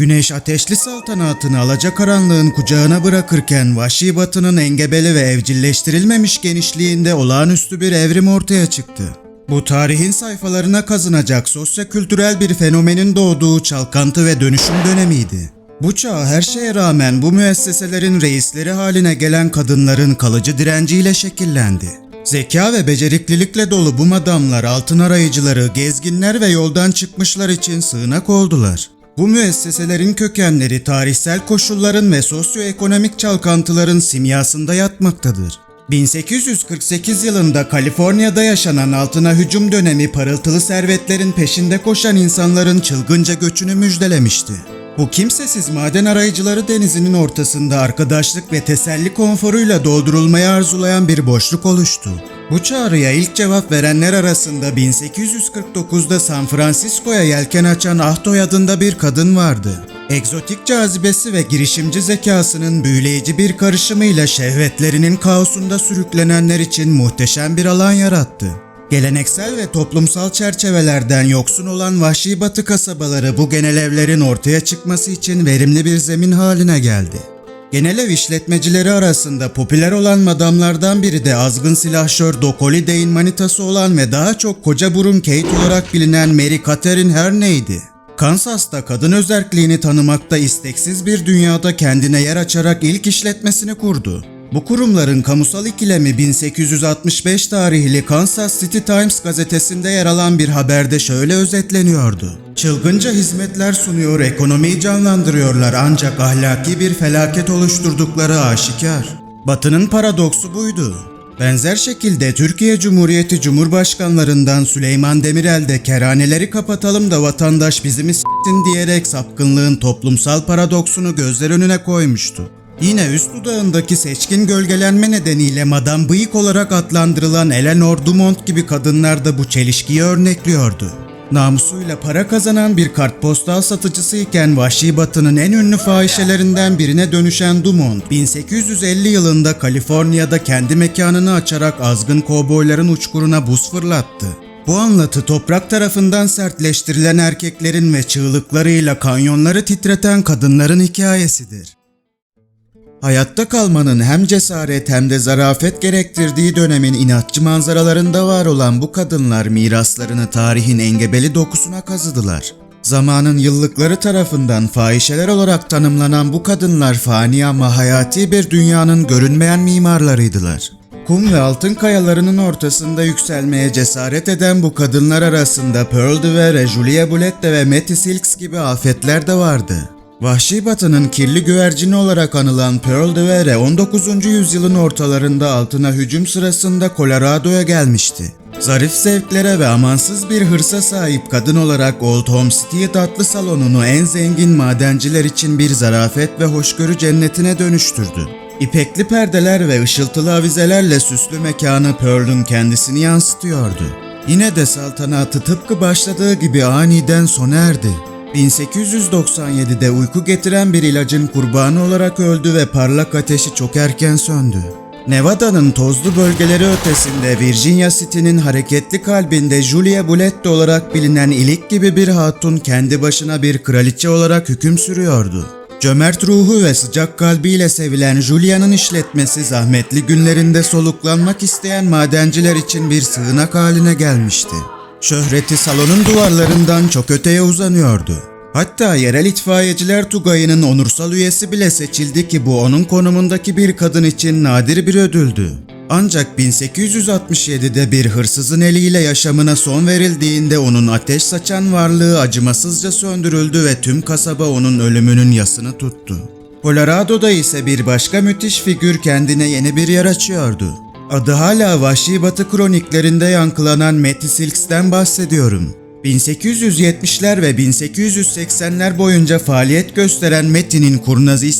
Güneş ateşli saltanatını alacakaranlığın kucağına bırakırken vahşi batının engebeli ve evcilleştirilmemiş genişliğinde olağanüstü bir evrim ortaya çıktı. Bu tarihin sayfalarına kazınacak sosyokültürel bir fenomenin doğduğu çalkantı ve dönüşüm dönemiydi. Bu çağ her şeye rağmen bu müesseselerin reisleri haline gelen kadınların kalıcı direnciyle şekillendi. Zeka ve beceriklilikle dolu bu madamlar altın arayıcıları, gezginler ve yoldan çıkmışlar için sığınak oldular. Bu müesseselerin kökenleri tarihsel koşulların ve sosyoekonomik çalkantıların simyasında yatmaktadır. 1848 yılında Kaliforniya'da yaşanan altına hücum dönemi parıltılı servetlerin peşinde koşan insanların çılgınca göçünü müjdelemişti. Bu kimsesiz maden arayıcıları denizinin ortasında arkadaşlık ve teselli konforuyla doldurulmayı arzulayan bir boşluk oluştu. Bu çağrıya ilk cevap verenler arasında 1849'da San Francisco'ya yelken açan Ahtoy adında bir kadın vardı. Egzotik cazibesi ve girişimci zekasının büyüleyici bir karışımıyla şehvetlerinin kaosunda sürüklenenler için muhteşem bir alan yarattı. Geleneksel ve toplumsal çerçevelerden yoksun olan vahşi batı kasabaları bu genel evlerin ortaya çıkması için verimli bir zemin haline geldi. Genel ev işletmecileri arasında popüler olan madamlardan biri de azgın silahşör Doc Holliday'in manitası olan ve daha çok koca burun Kate olarak bilinen Mary Catherine Herney'di. Kansas'ta kadın özerkliğini tanımakta isteksiz bir dünyada kendine yer açarak ilk işletmesini kurdu. Bu kurumların kamusal ikilemi 1865 tarihli Kansas City Times gazetesinde yer alan bir haberde şöyle özetleniyordu. Çılgınca hizmetler sunuyor, ekonomiyi canlandırıyorlar ancak ahlaki bir felaket oluşturdukları aşikar. Batı'nın paradoksu buydu. Benzer şekilde Türkiye Cumhuriyeti Cumhurbaşkanlarından Süleyman Demirel de kerhaneleri kapatalım da vatandaş bizim s**tin diyerek sapkınlığın toplumsal paradoksunu gözler önüne koymuştu. Yine üst dudağındaki seçkin gölgelenme nedeniyle Madame Bıyık olarak adlandırılan Eleanor Dumont gibi kadınlar da bu çelişkiyi örnekliyordu. Namusuyla para kazanan bir kartpostal satıcısı iken Vahşi Batı'nın en ünlü fahişelerinden birine dönüşen Dumont, 1850 yılında Kaliforniya'da kendi mekanını açarak azgın kovboyların uçkuruna buz fırlattı. Bu anlatı toprak tarafından sertleştirilen erkeklerin ve çığlıklarıyla kanyonları titreten kadınların hikayesidir. Hayatta kalmanın hem cesaret hem de zarafet gerektirdiği dönemin inatçı manzaralarında var olan bu kadınlar miraslarını tarihin engebeli dokusuna kazıdılar. Zamanın yıllıkları tarafından fahişeler olarak tanımlanan bu kadınlar fani ama hayati bir dünyanın görünmeyen mimarlarıydılar. Kum ve altın kayalarının ortasında yükselmeye cesaret eden bu kadınlar arasında Pearl de Vere, Julia Bulette ve Matty Silks gibi afetler de vardı. Vahşi Batı'nın kirli güvercini olarak anılan Pearl de Vere 19. yüzyılın ortalarında altına hücum sırasında Colorado'ya gelmişti. Zarif zevklere ve amansız bir hırsa sahip kadın olarak Old Homestead adlı salonunu en zengin madenciler için bir zarafet ve hoşgörü cennetine dönüştürdü. İpekli perdeler ve ışıltılı avizelerle süslü mekanı Pearl'ün kendisini yansıtıyordu. Yine de saltanatı tıpkı başladığı gibi aniden sona erdi. 1897'de uyku getiren bir ilacın kurbanı olarak öldü ve parlak ateşi çok erken söndü. Nevada'nın tozlu bölgeleri ötesinde Virginia City'nin hareketli kalbinde Julia Bulette olarak bilinen ilik gibi bir hatun kendi başına bir kraliçe olarak hüküm sürüyordu. Cömert ruhu ve sıcak kalbiyle sevilen Julia'nın işletmesi zahmetli günlerinde soluklanmak isteyen madenciler için bir sığınak haline gelmişti. Şöhreti salonun duvarlarından çok öteye uzanıyordu. Hatta yerel itfaiyeciler Tugayı'nın onursal üyesi bile seçildi ki bu onun konumundaki bir kadın için nadir bir ödüldü. Ancak 1867'de bir hırsızın eliyle yaşamına son verildiğinde onun ateş saçan varlığı acımasızca söndürüldü ve tüm kasaba onun ölümünün yasını tuttu. Colorado'da ise bir başka müthiş figür kendine yeni bir yer açıyordu. Adı hala Vahşi Batı kroniklerinde yankılanan Matty Silks'ten bahsediyorum. 1870'ler ve 1880'ler boyunca faaliyet gösteren Matty'nin kurnaz iş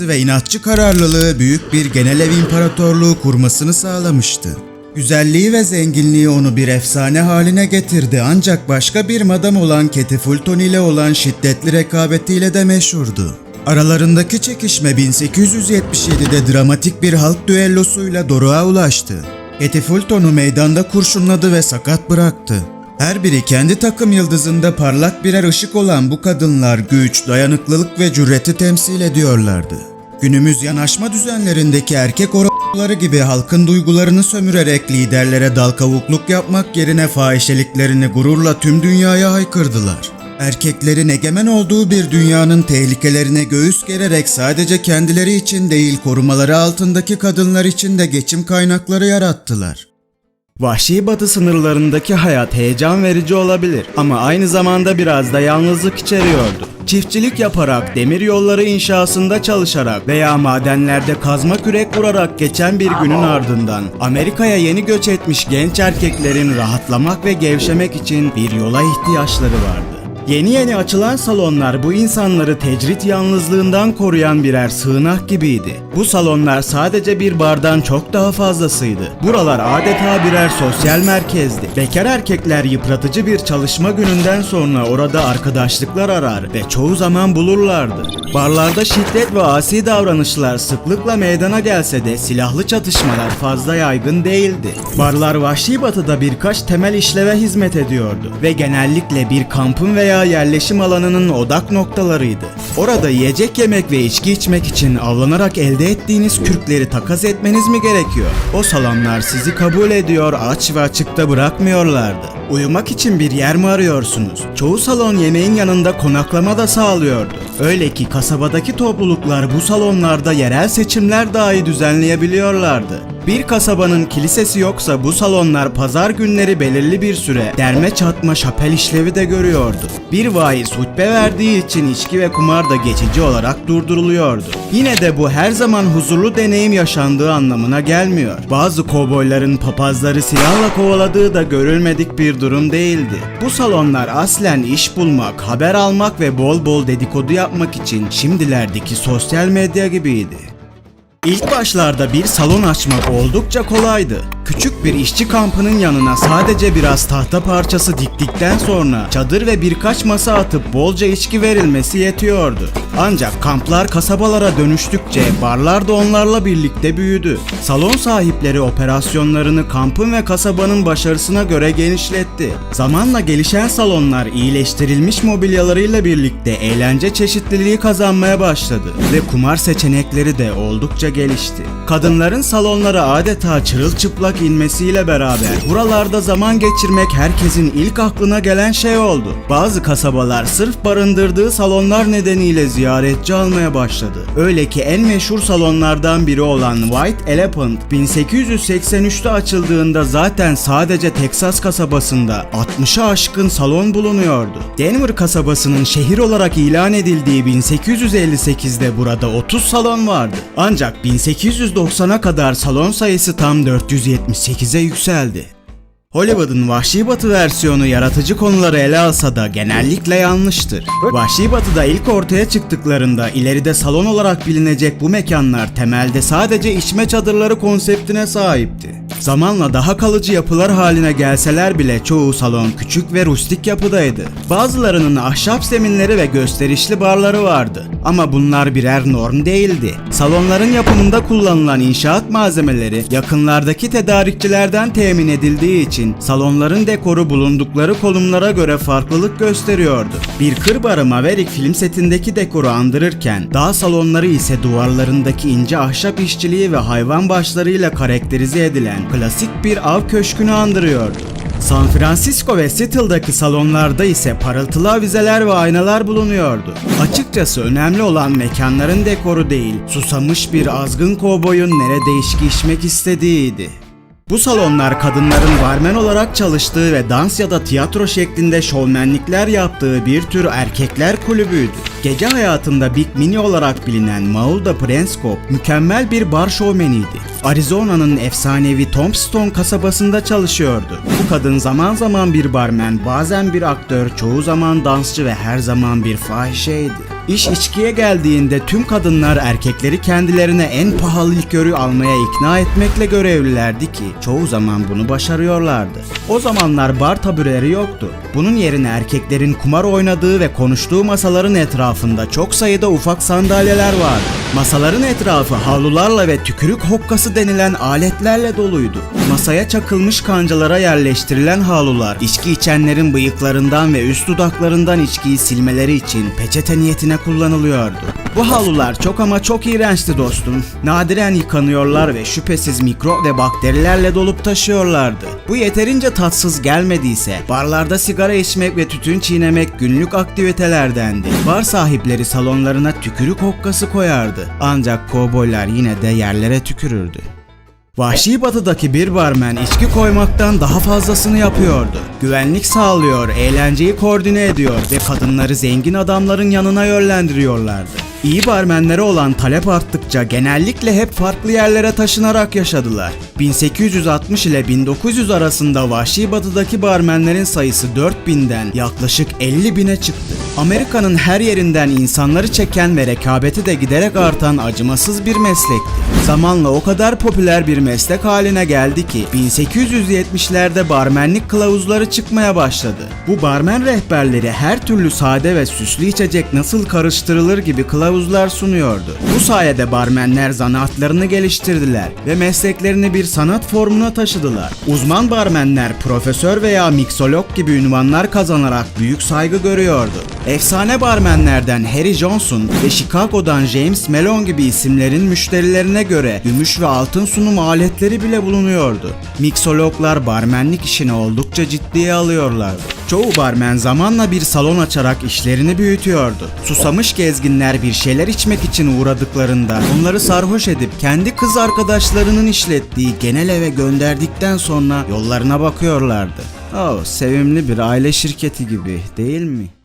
ve inatçı kararlılığı büyük bir genel ev imparatorluğu kurmasını sağlamıştı. Güzelliği ve zenginliği onu bir efsane haline getirdi ancak başka bir madam olan Katie Fulton ile olan şiddetli rekabetiyle de meşhurdu. Aralarındaki çekişme 1877'de dramatik bir halk düellosuyla doruğa ulaştı. Katie Fulton'u meydanda kurşunladı ve sakat bıraktı. Her biri kendi takım yıldızında parlak birer ışık olan bu kadınlar güç, dayanıklılık ve cüreti temsil ediyorlardı. Günümüz yanaşma düzenlerindeki erkek orospuları gibi halkın duygularını sömürerek liderlere dal kavukluk yapmak yerine fahişeliklerini gururla tüm dünyaya haykırdılar. Erkeklerin egemen olduğu bir dünyanın tehlikelerine göğüs gererek sadece kendileri için değil korumaları altındaki kadınlar için de geçim kaynakları yarattılar. Vahşi batı sınırlarındaki hayat heyecan verici olabilir ama aynı zamanda biraz da yalnızlık içeriyordu. Çiftçilik yaparak, demir yolları inşasında çalışarak veya madenlerde kazma kürek vurarak geçen bir günün ardından Amerika'ya yeni göç etmiş genç erkeklerin rahatlamak ve gevşemek için bir yola ihtiyaçları vardı. Yeni yeni açılan salonlar bu insanları tecrit yalnızlığından koruyan birer sığınak gibiydi. Bu salonlar sadece bir bardan çok daha fazlasıydı. Buralar adeta birer sosyal merkezdi. Bekar erkekler yıpratıcı bir çalışma gününden sonra orada arkadaşlıklar arar ve çoğu zaman bulurlardı. Barlarda şiddet ve asi davranışlar sıklıkla meydana gelse de silahlı çatışmalar fazla yaygın değildi. Barlar vahşi batıda birkaç temel işleve hizmet ediyordu ve genellikle bir kampın veya yerleşim alanının odak noktalarıydı. Orada yiyecek yemek ve içki içmek için avlanarak elde ettiğiniz kürkleri takas etmeniz mi gerekiyor? O salonlar sizi kabul ediyor, aç ve açıkta bırakmıyorlardı. Uyumak için bir yer mi arıyorsunuz? Çoğu salon yemeğin yanında konaklama da sağlıyordu. Öyle ki kasabadaki topluluklar bu salonlarda yerel seçimler dahi düzenleyebiliyorlardı. Bir kasabanın kilisesi yoksa bu salonlar pazar günleri belirli bir süre derme çatma şapel işlevi de görüyordu. Bir vaiz hutbe verdiği için içki ve kumar da geçici olarak durduruluyordu. Yine de bu her zaman huzurlu deneyim yaşandığı anlamına gelmiyor. Bazı kovboyların papazları silahla kovaladığı da görülmedik bir durum değildi. Bu salonlar aslen iş bulmak, haber almak ve bol bol dedikodu yapmak için şimdilerdeki sosyal medya gibiydi. İlk başlarda bir salon açmak oldukça kolaydı. Küçük bir işçi kampının yanına sadece biraz tahta parçası diktikten sonra çadır ve birkaç masa atıp bolca içki verilmesi yetiyordu. Ancak kamplar kasabalara dönüştükçe barlar da onlarla birlikte büyüdü. Salon sahipleri operasyonlarını kampın ve kasabanın başarısına göre genişletti. Zamanla gelişen salonlar iyileştirilmiş mobilyalarıyla birlikte eğlence çeşitliliği kazanmaya başladı ve kumar seçenekleri de oldukça gelişti. Kadınların salonlara adeta çırılçıplak inmesiyle beraber buralarda zaman geçirmek herkesin ilk aklına gelen şey oldu. Bazı kasabalar sırf barındırdığı salonlar nedeniyle ziyaretçi almaya başladı. Öyle ki en meşhur salonlardan biri olan White Elephant 1883'te açıldığında zaten sadece Texas kasabasında 60'a aşkın salon bulunuyordu. Denver kasabasının şehir olarak ilan edildiği 1858'de burada 30 salon vardı. Ancak 1890'a kadar salon sayısı tam 478'e yükseldi. Hollywood'un Vahşi Batı versiyonu yaratıcı konuları ele alsa da genellikle yanlıştır. Vahşi Batı'da ilk ortaya çıktıklarında ileride salon olarak bilinecek bu mekanlar temelde sadece içme çadırları konseptine sahipti. Zamanla daha kalıcı yapılar haline gelseler bile çoğu salon küçük ve rustik yapıdaydı. Bazılarının ahşap zeminleri ve gösterişli barları vardı. Ama bunlar birer norm değildi. Salonların yapımında kullanılan inşaat malzemeleri yakınlardaki tedarikçilerden temin edildiği için salonların dekoru bulundukları konumlara göre farklılık gösteriyordu. Bir kır barı Maverick film setindeki dekoru andırırken dağ salonları ise duvarlarındaki ince ahşap işçiliği ve hayvan başlarıyla karakterize edilen klasik bir av köşkünü andırıyordu. San Francisco ve Seattle'daki salonlarda ise parıltılı avizeler ve aynalar bulunuyordu. Açıkçası önemli olan mekanların dekoru değil, susamış bir azgın kovboyun nerede içki içmek istediğiydi. Bu salonlar kadınların barmen olarak çalıştığı ve dans ya da tiyatro şeklinde şovmenlikler yaptığı bir tür erkekler kulübüydü. Gece hayatında Big Mini olarak bilinen Maulda Prenskop mükemmel bir bar şovmeniydi. Arizona'nın efsanevi Tombstone kasabasında çalışıyordu. Bu kadın zaman zaman bir barmen, bazen bir aktör, çoğu zaman dansçı ve her zaman bir fahişeydi. İş içkiye geldiğinde tüm kadınlar erkekleri kendilerine en pahalı likörü almaya ikna etmekle görevlilerdi ki çoğu zaman bunu başarıyorlardı. O zamanlar bar tabureleri yoktu. Bunun yerine erkeklerin kumar oynadığı ve konuştuğu masaların etrafında çok sayıda ufak sandalyeler vardı. Masaların etrafı havlularla ve tükürük hokkası denilen aletlerle doluydu. Masaya çakılmış kancalara yerleştirilen havlular, içki içenlerin bıyıklarından ve üst dudaklarından içkiyi silmeleri için peçete niyetine kullanılıyordu. Bu havlular çok ama çok iğrençti dostum. Nadiren yıkanıyorlar ve şüphesiz mikro ve bakterilerle dolup taşıyorlardı. Bu yeterince tatsız gelmediyse barlarda sigara içmek ve tütün çiğnemek günlük aktivitelerdendi. Bar sahipleri salonlarına tükürük hokkası koyardı. Ancak kovboylar yine de yerlere tükürürdü. Vahşi batıdaki bir barmen içki koymaktan daha fazlasını yapıyordu. Güvenlik sağlıyor, eğlenceyi koordine ediyor ve kadınları zengin adamların yanına yönlendiriyorlardı. İyi barmenlere olan talep arttıkça genellikle hep farklı yerlere taşınarak yaşadılar. 1860 ile 1900 arasında Vahşi Batı'daki barmenlerin sayısı 4000'den yaklaşık 50 bine çıktı. Amerika'nın her yerinden insanları çeken ve rekabeti de giderek artan acımasız bir meslekti. Zamanla o kadar popüler bir meslek haline geldi ki 1870'lerde barmenlik kılavuzları çıkmaya başladı. Bu barmen rehberleri her türlü sade ve süslü içecek nasıl karıştırılır gibi kılavuzlar sunuyordu. Bu sayede barmenler zanaatlarını geliştirdiler ve mesleklerini bir sanat formuna taşıdılar. Uzman barmenler profesör veya miksolog gibi ünvanlar kazanarak büyük saygı görüyordu. Efsane barmenlerden Harry Johnson ve Chicago'dan James Malone gibi isimlerin müşterilerine göre gümüş ve altın sunum aletleri bile bulunuyordu. Miksologlar barmenlik işini oldukça ciddiye alıyorlardı. Çoğu barmen zamanla bir salon açarak işlerini büyütüyordu. Susamış gezginler bir şeyler içmek için uğradıklarında onları sarhoş edip kendi kız arkadaşlarının işlettiği genel eve gönderdikten sonra yollarına bakıyorlardı. Oh, sevimli bir aile şirketi gibi değil mi?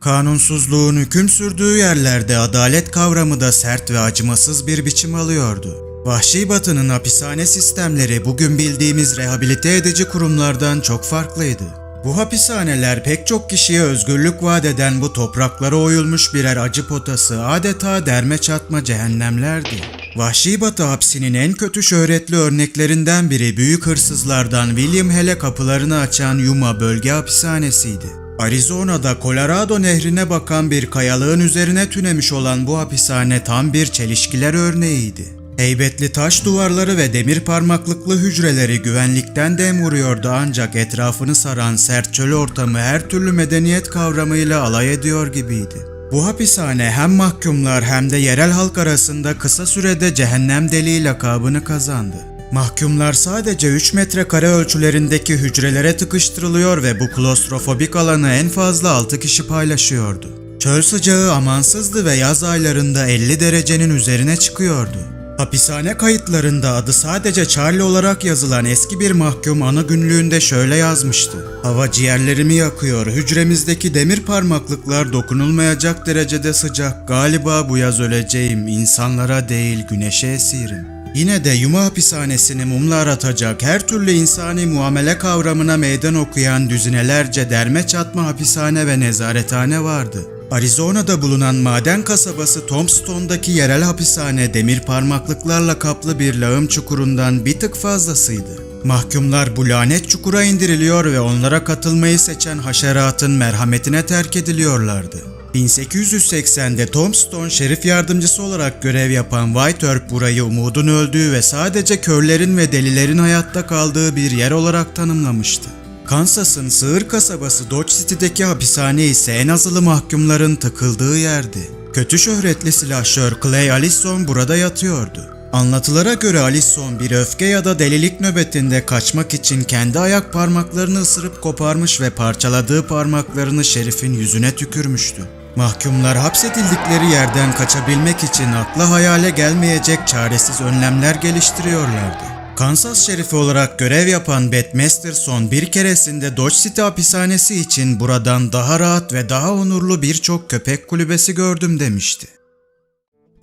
Kanunsuzluğun hüküm sürdüğü yerlerde adalet kavramı da sert ve acımasız bir biçim alıyordu. Vahşi Batı'nın hapishane sistemleri bugün bildiğimiz rehabilite edici kurumlardan çok farklıydı. Bu hapishaneler pek çok kişiye özgürlük vaat eden bu topraklara oyulmuş birer acı potası adeta derme çatma cehennemlerdi. Vahşi Batı hapsinin en kötü şöhretli örneklerinden biri büyük hırsızlardan William Hall'e kapılarını açan Yuma Bölge Hapishanesi'ydi. Arizona'da Colorado nehrine bakan bir kayalığın üzerine tünemiş olan bu hapishane tam bir çelişkiler örneğiydi. Heybetli taş duvarları ve demir parmaklıklı hücreleri güvenlikten dem vuruyordu ancak etrafını saran sert çöl ortamı her türlü medeniyet kavramıyla alay ediyor gibiydi. Bu hapishane hem mahkumlar hem de yerel halk arasında kısa sürede cehennem deliği lakabını kazandı. Mahkumlar sadece 3 metrekare ölçülerindeki hücrelere tıkıştırılıyor ve bu klostrofobik alanı en fazla 6 kişi paylaşıyordu. Çöl sıcağı amansızdı ve yaz aylarında 50 derecenin üzerine çıkıyordu. Hapishane kayıtlarında adı sadece Charlie olarak yazılan eski bir mahkum ana günlüğünde şöyle yazmıştı. Hava ciğerlerimi yakıyor, hücremizdeki demir parmaklıklar dokunulmayacak derecede sıcak. Galiba bu yaz öleceğim, insanlara değil güneşe esirim. Yine de Yuma hapishanesini mumla aratacak her türlü insani muamele kavramına meydan okuyan düzinelerce derme çatma hapishane ve nezarethane vardı. Arizona'da bulunan maden kasabası Tombstone'daki yerel hapishane demir parmaklıklarla kaplı bir lağım çukurundan bir tık fazlasıydı. Mahkumlar bu lanet çukura indiriliyor ve onlara katılmayı seçen haşeratın merhametine terk ediliyorlardı. 1880'de Tombstone şerif yardımcısı olarak görev yapan White Earp burayı umudun öldüğü ve sadece körlerin ve delilerin hayatta kaldığı bir yer olarak tanımlamıştı. Kansas'ın sığır kasabası Dodge City'deki hapishane ise en azılı mahkumların takıldığı yerdi. Kötü şöhretli silahşör Clay Allison burada yatıyordu. Anlatılara göre Allison bir öfke ya da delilik nöbetinde kaçmak için kendi ayak parmaklarını ısırıp koparmış ve parçaladığı parmaklarını şerifin yüzüne tükürmüştü. Mahkumlar hapsedildikleri yerden kaçabilmek için akla hayale gelmeyecek çaresiz önlemler geliştiriyorlardı. Kansas şerifi olarak görev yapan Beth Masterson bir keresinde Dodge City hapishanesi için buradan daha rahat ve daha onurlu birçok köpek kulübesi gördüm demişti.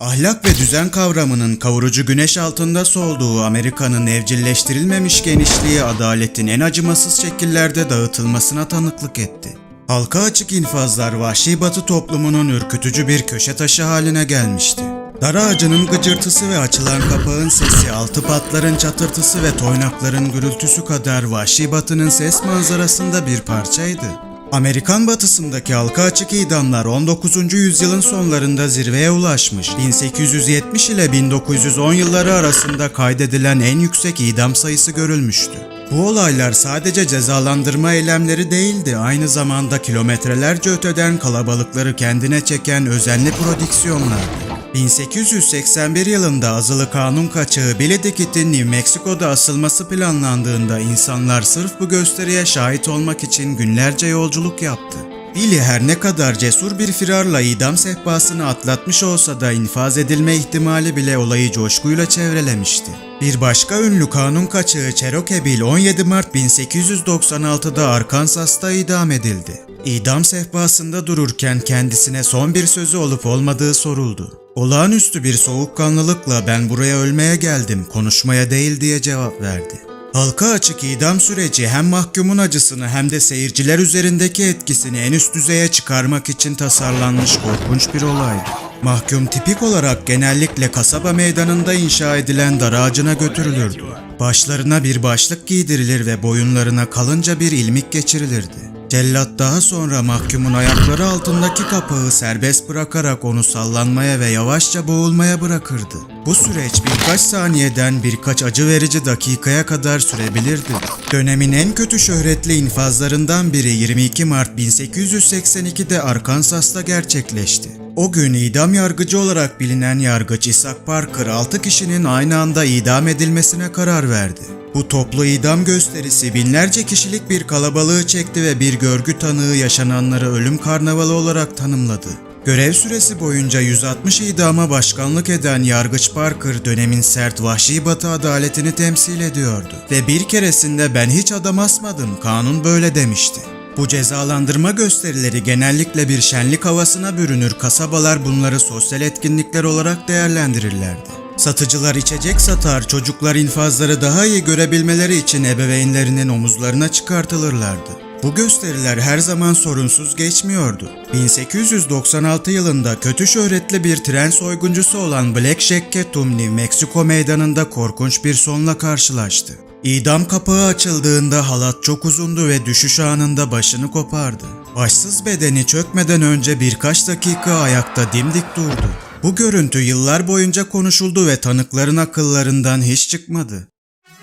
Ahlak ve düzen kavramının kavurucu güneş altında solduğu Amerika'nın evcilleştirilmemiş genişliği adaletin en acımasız şekillerde dağıtılmasına tanıklık etti. Halka açık infazlar vahşi batı toplumunun ürkütücü bir köşe taşı haline gelmişti. Dar ağacının gıcırtısı ve açılan kapağın sesi, altı patların çatırtısı ve toynakların gürültüsü kadar vahşi batının ses manzarasında bir parçaydı. Amerikan batısındaki halka açık idamlar 19. yüzyılın sonlarında zirveye ulaşmış. 1870 ile 1910 yılları arasında kaydedilen en yüksek idam sayısı görülmüştü. Bu olaylar sadece cezalandırma eylemleri değildi, aynı zamanda kilometrelerce öteden kalabalıkları kendine çeken özenli prodüksiyonlardı. 1881 yılında azılı kanun kaçağı Billy Dickett'in New Mexico'da asılması planlandığında insanlar sırf bu gösteriye şahit olmak için günlerce yolculuk yaptı. Billy her ne kadar cesur bir firarla idam sehpasını atlatmış olsa da infaz edilme ihtimali bile olayı coşkuyla çevrelemişti. Bir başka ünlü kanun kaçağı Cherokee Bill 17 Mart 1896'da Arkansas'ta idam edildi. İdam sehpasında dururken kendisine son bir sözü olup olmadığı soruldu. Olağanüstü bir soğukkanlılıkla ben buraya ölmeye geldim, konuşmaya değil diye cevap verdi. Halka açık idam süreci hem mahkumun acısını hem de seyirciler üzerindeki etkisini en üst düzeye çıkarmak için tasarlanmış korkunç bir olaydı. Mahkum tipik olarak genellikle kasaba meydanında inşa edilen dar ağacına götürülürdü. Başlarına bir başlık giydirilir ve boyunlarına kalınca bir ilmik geçirilirdi. Cellat daha sonra mahkumun ayakları altındaki kapağı serbest bırakarak onu sallanmaya ve yavaşça boğulmaya bırakırdı. Bu süreç birkaç saniyeden birkaç acı verici dakikaya kadar sürebilirdi. Dönemin en kötü şöhretli infazlarından biri 22 Mart 1882'de Arkansas'ta gerçekleşti. O gün idam yargıcı olarak bilinen yargıç Isaac Parker 6 kişinin aynı anda idam edilmesine karar verdi. Bu toplu idam gösterisi binlerce kişilik bir kalabalığı çekti ve bir görgü tanığı yaşananları ölüm karnavalı olarak tanımladı. Görev süresi boyunca 160 idama başkanlık eden Yargıç Parker dönemin sert vahşi batı adaletini temsil ediyordu. Ve bir keresinde ben hiç adam asmadım, kanun böyle demişti. Bu cezalandırma gösterileri genellikle bir şenlik havasına bürünür, kasabalar bunları sosyal etkinlikler olarak değerlendirirlerdi. Satıcılar içecek satar, çocuklar infazları daha iyi görebilmeleri için ebeveynlerinin omuzlarına çıkartılırlardı. Bu gösteriler her zaman sorunsuz geçmiyordu. 1896 yılında kötü şöhretli bir tren soyguncusu olan Black Jack Ketum New meydanında korkunç bir sonla karşılaştı. İdam kapağı açıldığında halat çok uzundu ve düşüş anında başını kopardı. Başsız bedeni çökmeden önce birkaç dakika ayakta dimdik durdu. Bu görüntü yıllar boyunca konuşuldu ve tanıkların akıllarından hiç çıkmadı.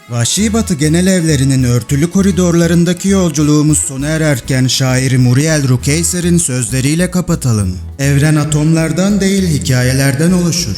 Vahşi Batı genel evlerinin örtülü koridorlarındaki yolculuğumuz sona ererken şair Muriel Rukeyser'in sözleriyle kapatalım. Evren atomlardan değil hikayelerden oluşur.